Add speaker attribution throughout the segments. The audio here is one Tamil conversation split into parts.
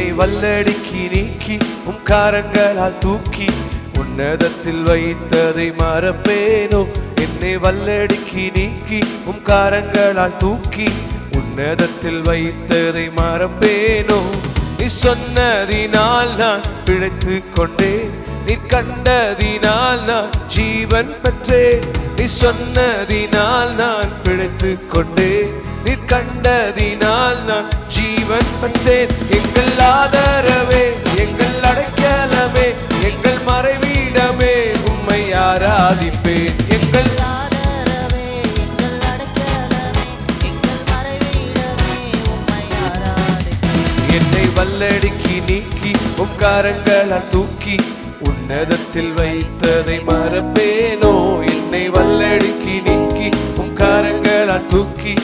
Speaker 1: என்னை வல்லடிக்கி நீக்கி உம் காரங்களால் தூக்கி உன்னதத்தில் வைத்ததை மறப்பேனோ? என்னை வல்லடிக்கி நீக்கி உம் காரங்களால் தூக்கி உன்னதத்தில் வைத்ததை மறப்பேனோ? நீ சொன்னதினால் நான் பிழைத்து கொண்டேன். நீ கண்டதினால் நான் ஜீவன் பெற்றேன். நீ சொன்னதினால் நான் பிழைத்து கொண்டேன். நீ கண்டதினால் நான் ஜீவன் பெற்றேன். எங்கள் ஆதரவே எங்கள் அடைக்கலமே எங்கள் மறைவீடமே உம்மை ஆராதிப்பேன். எங்கள் என்னை வல்லடிக்கி நீக்கி உம் காரங்களால் தூக்கி உன்னதத்தில் வைத்ததை மறப்பேனோ? என்னை வல்லடிக்கி நீக்கி உம் காரங்களால் தூக்கி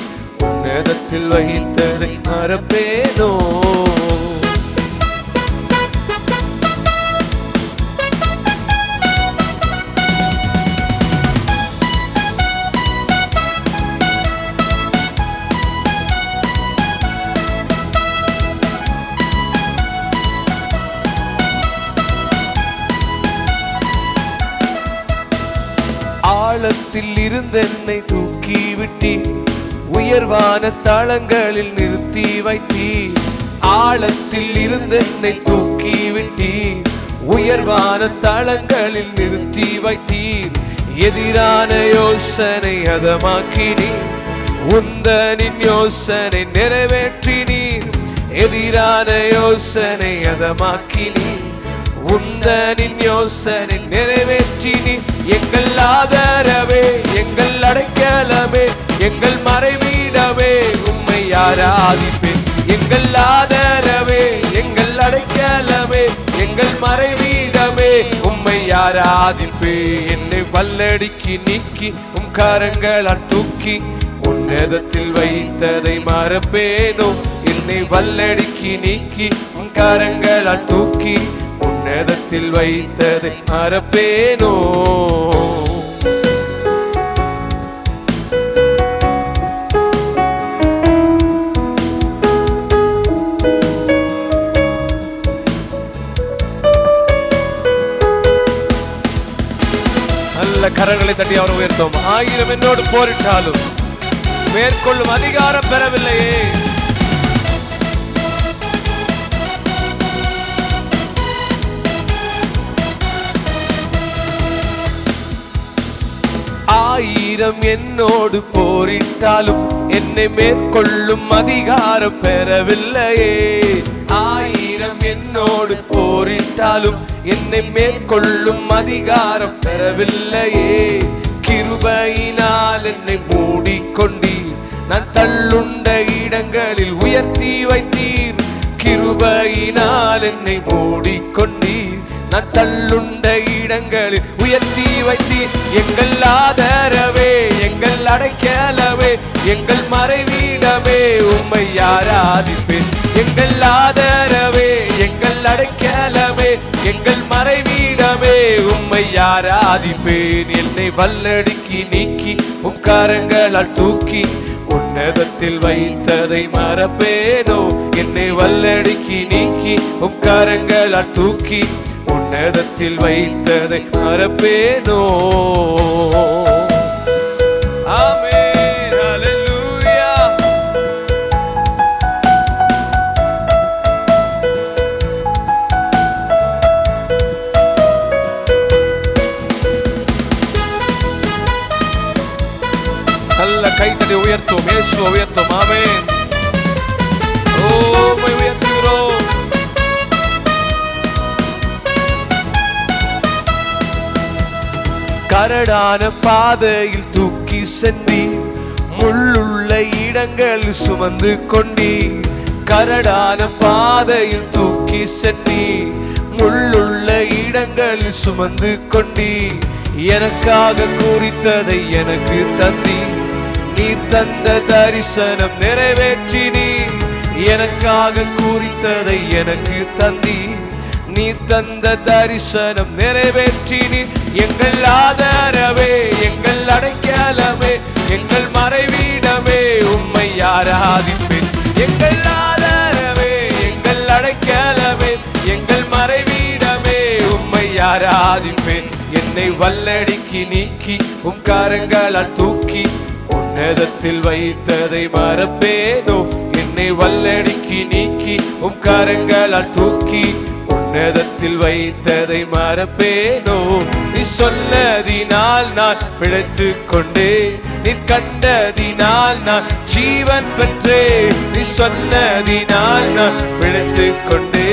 Speaker 1: உன்னதத்தில் வைத்ததை மறப்பேனோ? ஆழத்தில் இருந்தென்னை தூக்கி விட்டேன். உயர்வான தளங்களில் நிறுத்தி வைத்தீர். ஆழத்தில் இருந்து என்னை தூக்கி விட்டீர். உயர்வான தளங்களில் நிறுத்தி வைத்தீர். எதிரான யோசனை அதமாக்கினீர். உந்தனின் யோசனை நிறைவேற்றினீர். எதிரான யோசனை அதமாக்கினீர். உந்தனின் யோசனை நிறைவேற்றினீர். எங்கள் ஆதரவே எங்கள் அடைக்கலமே எங்கள் மறைவீடமே உம்மை ஆராதிப்பேன் எங்கள் ஆதரவே எங்கள் அடைக்கலமே. எங்கள் மறைவீடமே உம்மை ஆராதிப்பேன் என்னை பல்லடிக்கு நீக்கி உம் காரங்களால் தூக்கி உன்னதத்தில் வைத்ததை மறப்பேனோ. என்னை வல்லடிக்கு நீக்கி உன் காரங்களால் தூக்கி உன்னதத்தில் வைத்ததை மறப்பேனோ. கரங்களை தட்டி அவர் உயர்த்தோம். ஆயிரம் என்னோடு போரிட்டாலும் மேற்கொள்ளும் அதிகாரம் பெறவில்லையே. ஆயிரம் என்னோடு போரிட்டாலும் என்னை மேற்கொள்ளும் அதிகாரம் பெறவில்லையே. ஆயிரம் என்னோடு போரிட்டாலும் என்னை மேற்கொள்ளும் அதிகாரம் பெறவில்லையே. கிருபையினால் என்னை மூடிக்கொண்டீர். நான் தள்ளுண்ட இடங்களில் உயர்த்தி வைத்தீர். கிருபையினால் என்னை மூடிக்கொண்டீர். நான் தள்ளுண்ட இடங்களில் உயர்த்தி வைத்தீர். எங்கள் ஆதரவே எங்கள் அடைக்கலவே எங்கள் மறைவீடமே உம்மை யாராதிப்பேன் எங்கள் ஆதரவே எங்கள் அடைக்கலமே எங்கள் மறைவீடமே. உம்மை யாராதிப்பேன்? என்னை வல்லடுக்கி நீக்கி உம்காரங்களால் தூக்கி உன்னதத்தில் வைத்ததை மறப்பேனோ? என்னை வல்லடுக்கி நீக்கி உம்காரங்களால் தூக்கி உன்னதத்தில் வைத்ததை மறப்பேனோ? நல்ல கைத்தடி உயர்த்தும் இயேசு உயர்த்தும். ஆமே ஓ உயர்த்துகிறோம். கரடான பாதையில் தூக்கி சென்றி முள்ளுள்ள இடங்கள் சுமந்து கொண்டி கரடான பாதையில் தூக்கி சென்றி முள்ளுள்ள இடங்கள் சுமந்து கொண்டி எனக்காக குறித்ததை எனக்கு தந்தீர். நீ தந்த தரிசனம் நிறைவேற்றி நீ எனக்காக குறித்ததை எனக்கு தந்தி நீ தந்த தரிசனம் நிறைவேற்றி நீ எங்கள் ஆதரவே எங்கள் அடைக்கலமே எங்கள் மறைவீடமே உம்மை ஆராதிப்பேன். எங்கள் ஆதரவே எங்கள் அடைக்கலமே எங்கள் மறைவீடமே உம்மை ஆராதிப்பேன். என்னை வல்லடிக்கு நீக்கி உம் காரங்களால் தூக்கி உன்னதத்தில் வைத்ததை மறப்பேனோ? என்னை வல்லடிக்கு நீக்கி உம் கரங்களால் தூக்கி உன்னதத்தில் வைத்ததை மறப்பேனோ? நீ சொன்னதினால் நான் பிழைத்து கொண்டே நீ கண்டதினால் நான் ஜீவன் பெற்றே நீ சொன்னதினால் நான் பிழைத்து கொண்டே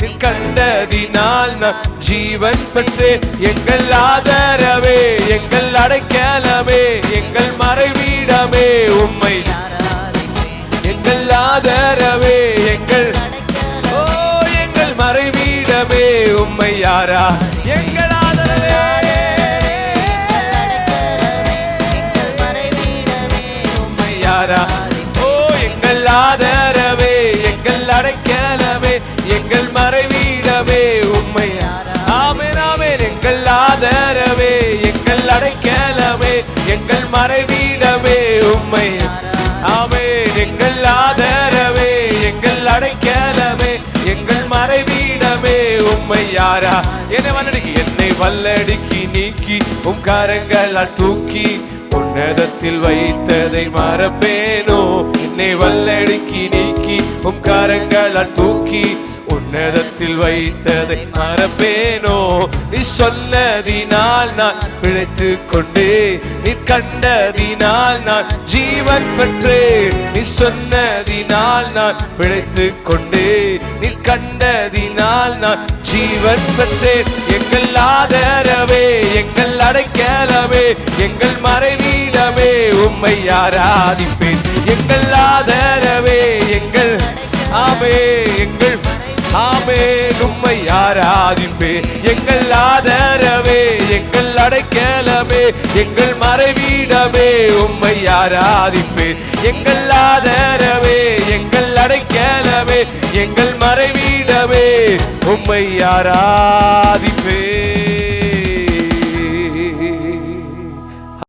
Speaker 1: நீ கண்டதினால் நான் ஜீவன் பெற்றே எங்கள் ஆதரவே எங்கள் அடைக்கலமே எங்கள் மறைவீடமே உம்மை யாரா? எங்கள் ஆதரவே. உம்மை யாரா? ஓ எங்கள் ஆதரவே எங்கள் அடைக்கலவே எங்கள் மறைவீடமே உம்மை ஆமென் ஆமென். எங்கள் ஆதரவே எங்கள் அடைக்கலவே எங்கள் மறைவீடமே உம்மை என்னை வல்லடிக்கு என்னை வல்லடிக்கு நீக்கி உம் காரங்களால் தூக்கி உன்னதத்தில் வைத்ததை மறப்பேனோ? என்னை வல்லடிக்கு நீக்கி உம் காரங்களால் தூக்கி உன்னதத்தில் வைத்ததை மறப்பேனோ? நீ சொன்னதினால் நான் பிழைத்து கொண்டே நீ கண்டதினால் நான் ஜீவன் பெற்றேன். நீ சொன்னதினால் நான் பிழைத்து கொண்டே நீ கண்டதினால் நான் ஜீவன் பெற்றேன். எங்கள் ஆதரவே எங்கள் அடைக்கலவே எங்கள் மறைவீடமே உம்மை ஆராதிப்பேன். எங்கள் ஆதரவே எங்கள் ஆமே எங்கள் ஆமே உம்மை ஆராதிப்பேன் எங்கள் ஆதரவே எங்கள் அடைக்கலமே எங்கள் மறைவீடமே உம்மை ஆராதிப்பேன் எங்கள் ஆதரவே எங்கள் அடைக்கலமே எங்கள் மறைவீடமே உம்மை ஆராதிப்பேன்